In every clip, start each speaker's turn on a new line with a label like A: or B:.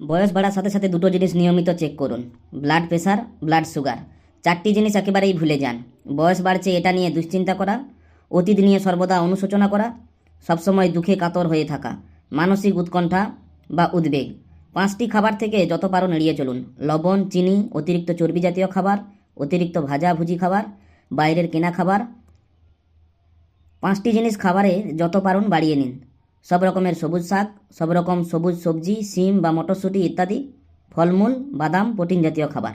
A: বয়স বাড়ার সাথে সাথে দুটো জিনিস নিয়মিত চেক করুন। ব্লাড প্রেশার ব্লাড সুগার চারটি জিনিস একেবারেই ভুলে যান। বয়স বাড়ছে এটা নিয়ে দুশ্চিন্তা করা, অতীত নিয়ে সর্বদা অনুশোচনা করা, সবসময় দুঃখে কাতর হয়ে থাকা, মানসিক উৎকণ্ঠা বা উদ্বেগ। পাঁচটি খাবার থেকে যত পারুন এড়িয়ে চলুন। লবণ, চিনি, অতিরিক্ত চর্বি জাতীয় খাবার, অতিরিক্ত ভাজা ভুজি খাবার, বাইরের কেনা খাবার। পাঁচটি জিনিস খাবারে যত পারুন বাড়িয়ে নিন। সব রকমের সবুজ শাক, সব রকম সবুজ সবজি, শিম বা মটরশুঁটি ইত্যাদি, ফলমূল, বাদাম, প্রোটিন জাতীয় খাবার।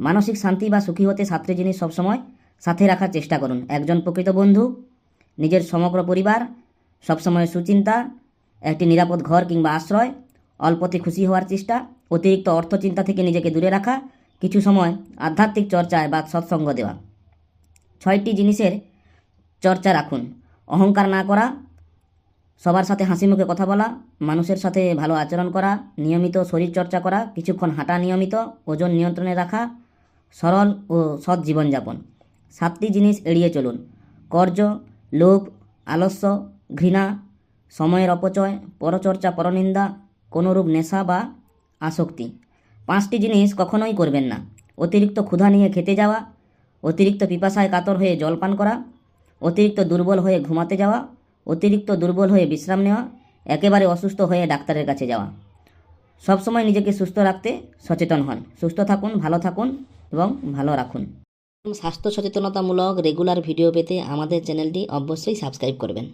A: মানসিক শান্তি বা সুখী হতে সাতটি জিনিস সবসময় সাথে রাখার চেষ্টা করুন। একজন প্রকৃত বন্ধু, নিজের সমগ্র পরিবার, সবসময় সুচিন্তা, একটি নিরাপদ ঘর কিংবা আশ্রয়, অল্পতে খুশি হওয়ার চেষ্টা, অতিরিক্ত অর্থ চিন্তা থেকে নিজেকে দূরে রাখা, কিছু সময় আধ্যাত্মিক চর্চায় বা সৎসঙ্গ দেওয়া। ছয়টি জিনিসের চর্চা রাখুন। অহংকার না করা সবার সাথে হাসি মুখে কথা বলা, মানুষের সাথে ভালো আচরণ করা, নিয়মিত শরীর চর্চা করা, কিছুক্ষণ হাঁটা নিয়মিত, ওজন নিয়ন্ত্রণে রাখা, সরল ও সৎ জীবনযাপন। সাতটি জিনিস এড়িয়ে চলুন। কর্য, লোভ, আলস্য, ঘৃণা, সময়ের অপচয়, পরচর্চা, পরনিন্দা, কোনোরূপ নেশা বা আসক্তি। পাঁচটি জিনিস কখনোই করবেন না। অতিরিক্ত ক্ষুধা নিয়ে খেতে যাওয়া, অতিরিক্ত পিপাসায় কাতর হয়ে জল পান করা, অতিরিক্ত দুর্বল হয়ে ঘুমাতে যাওয়া অতিরিক্ত দুর্বল হয়ে বিশ্রাম নেওয়া, একেবারে অসুস্থ হয়ে ডাক্তারের কাছে যাওয়া। সবসময় নিজেকে সুস্থ রাখতে সচেতন হন। সুস্থ থাকুন, ভালো থাকুন এবং ভালো রাখুন। স্বাস্থ্য সচেতনতামূলক রেগুলার ভিডিও পেতে আমাদের চ্যানেলটি অবশ্যই সাবস্ক্রাইব করবেন।